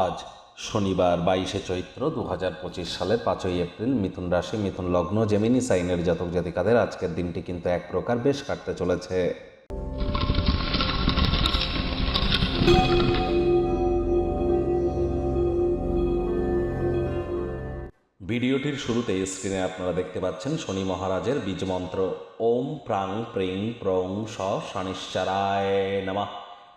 আজ শনিবার বাইশে চৈত্র দু হাজার পঁচিশ সালের পাঁচই এপ্রিল মিথুন রাশি, মিথুন লগ্ন, জেমিনি সাইনের জাতক জাতিকাদের আজকের দিনটি কিন্তু এক প্রকার বেশ কাটতে চলেছে। ভিডিওটির শুরুতে স্ক্রিনে আপনারা দেখতে পাচ্ছেন শনি মহারাজের বীজ মন্ত্র। ওম প্রাং প্রিং প্রং স শনিশ্চারায় নামা।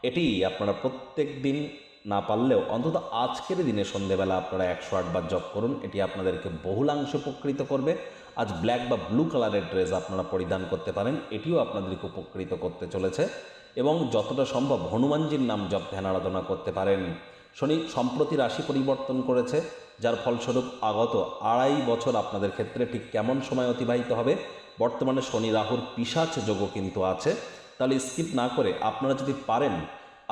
এটি আপনারা প্রত্যেক দিন না পারলেও অন্তত আজকের দিনে সন্ধেবেলা আপনারা একশো আটবার জপ করুন, এটি আপনাদেরকে বহুলাংশ উপকৃত করবে। আজ ব্ল্যাক বা ব্লু কালারের ড্রেস আপনারা পরিধান করতে পারেন, এটিও আপনাদেরকে উপকৃত করতে চলেছে। এবং যতটা সম্ভব হনুমানজির নাম জপ, ধ্যান, আরাধনা করতে পারেন। শনি সম্প্রতি রাশি পরিবর্তন করেছে, যার ফলস্বরূপ আগত আড়াই বছর আপনাদের ক্ষেত্রে ঠিক কেমন সময় অতিবাহিত হবে? বর্তমানে শনি রাহুর পিসাচ যোগও কিন্তু আছে। তাহলে স্কিপ না করে আপনারা যদি পারেন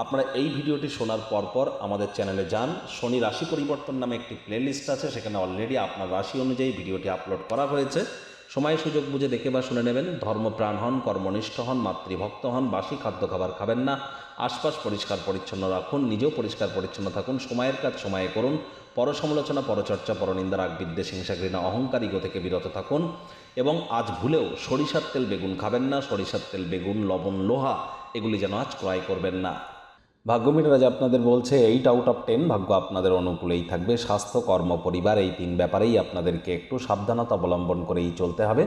আপনারা এই ভিডিওটি শোনার পরপর আমাদের চ্যানেলে যান। শনি রাশি পরিবর্তন নামে একটি প্লেলিস্ট আছে, সেখানে অলরেডি আপনার রাশি অনুযায়ী ভিডিওটি আপলোড করা হয়েছে। সময় সুযোগ বুঝে দেখে বা শুনে নেবেন ধর্মপ্রাণ হন, কর্মনিষ্ঠ হন, মাতৃভক্ত হন, বাসি খাদ্য খাবার খাবেন না, আশপাশ পরিষ্কার পরিচ্ছন্ন রাখুন, নিজেও পরিষ্কার পরিচ্ছন্ন থাকুন, সময়ের কাজ সময়ে করুন, পরসমালোচনা, পরচর্চা, পরনিন্দা রাগ বিদ্বেষ হিংসা ঘৃণা অহংকার ইগো থেকে বিরত থাকুন। এবং আজ ভুলেও সরিষার তেল বেগুন খাবেন না, সরিষার তেল, বেগুন, লবণ, লোহা, এগুলি যেন আজ ক্রয় করবেন না। ভাগ্যমিটার আজ আপনাদের বলছে এইট আউট অফ টেন ভাগ্য আপনাদের অনুকূলেই থাকবে। স্বাস্থ্য, কর্ম, পরিবার এই তিন ব্যাপারেই আপনাদেরকে একটু সাবধানতা অবলম্বন করেই চলতে হবে।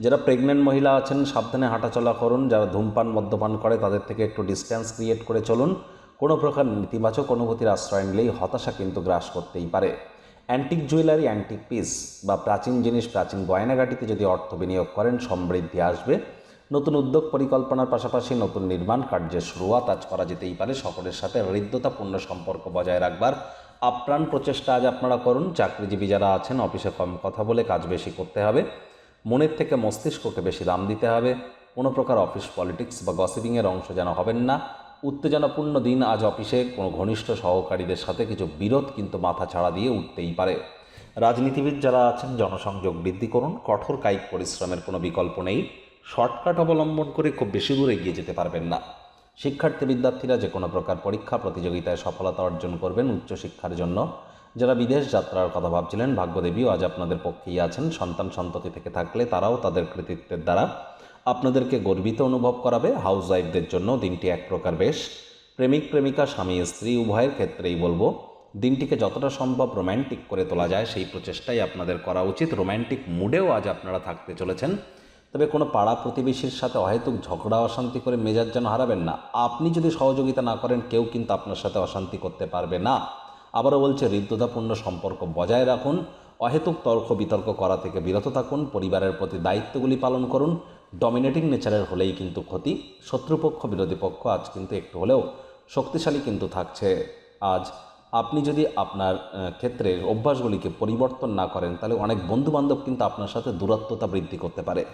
যারা প্রেগনেন্ট মহিলা আছেন, সাবধানে হাঁটাচলা করুন। যারা ধূমপান, মদ্যপান করে, তাদের থেকে একটু ডিস্ট্যান্স ক্রিয়েট করে চলুন। কোনো প্রকার নেতিবাচক অনুভূতির আশ্রয় নিলেই হতাশা কিন্তু গ্রাস করতেই পারে। অ্যান্টিক জুয়েলারি অ্যান্টিক পিস বা প্রাচীন জিনিস, প্রাচীন গয়নাগাটিতে যদি অর্থ বিনিয়োগ করেন, সমৃদ্ধি আসবে। নতুন উদ্যোগ পরিকল্পনার পাশাপাশি নতুন নির্মাণ কার্যের শুরুয়াত আজ করা যেতেই পারে। সকলের সাথে হৃদ্যতাপূর্ণ সম্পর্ক বজায় রাখবার আপ্রাণ প্রচেষ্টা আজ আপনারা করুন। চাকরিজীবী যারা আছেন, অফিসে কম কথা বলে কাজ বেশি করতে হবে। মনের থেকে মস্তিষ্ককে বেশি দাম দিতে হবে। কোনো প্রকার অফিস পলিটিক্স বা গসিপিংয়ের অংশ যেন হবেন না। উত্তেজনাপূর্ণ দিন আজ অফিসে। কোনো ঘনিষ্ঠ সহকারীদের সাথে কিছু বিরোধ কিন্তু মাথা ছাড়া দিয়ে উঠতেই পারে। রাজনীতিবিদ যারা আছেন, জনসংযোগ বৃদ্ধি করুন। কঠোর কায়িক পরিশ্রমের কোনো বিকল্প নেই। শর্টকাট অবলম্বন করে খুব বেশি দূর এগিয়ে যেতে পারবেন না। শিক্ষার্থী বিদ্যার্থীরা যে কোনো প্রকার পরীক্ষা প্রতিযোগিতায় সফলতা অর্জন করবেন উচ্চশিক্ষার জন্য। যারা বিদেশ যাত্রার কথা ভাবছিলেন, ভাগ্যদেবীও আজ আপনাদের পক্ষেই আছেন। সন্তান সন্ততি থেকে থাকলে তারাও তাদের কৃতিত্বের দ্বারা আপনাদেরকে গর্বিত অনুভব করাবে। হাউস ওয়াইফদের জন্য দিনটি এক প্রকার বেশ। প্রেমিক, প্রেমিকা, স্বামী, স্ত্রী, উভয়ের ক্ষেত্রেই বলব, দিনটিকে যতটা সম্ভব রোম্যান্টিক করে তোলা যায়, সেই প্রচেষ্টাই আপনাদের করা উচিত। রোম্যান্টিক মুডেও আজ আপনারা থাকতে চলেছেন। তবে কোনো পাড়া প্রতিবেশীর সাথে অহেতুক ঝগড়া অশান্তি করে মেজাজ যেন হারাবেন না। আপনি যদি সহযোগিতা না করেন কেউ কিন্তু আপনার সাথে অশান্তি করতে পারবে না। আবারও বলছে হৃদ্যতাপূর্ণ সম্পর্ক বজায় রাখুন। অহেতুক তর্ক বিতর্ক করা থেকে বিরত থাকুন। পরিবারের প্রতি দায়িত্বগুলি পালন করুন। ডমিনেটিং নেচারের হলেই কিন্তু ক্ষতি। শত্রুপক্ষ বিরোধী পক্ষ আজ কিন্তু একটু হলেও শক্তিশালী কিন্তু থাকছে। আজ আপনি যদি আপনার আহ, ক্ষেত্রে অভ্যাসগুলিকে পরিবর্তন না করেন তাহলে অনেক বন্ধুবান্ধব কিন্তু আপনার সাথে দূরত্বতা বৃদ্ধি করতে পারে।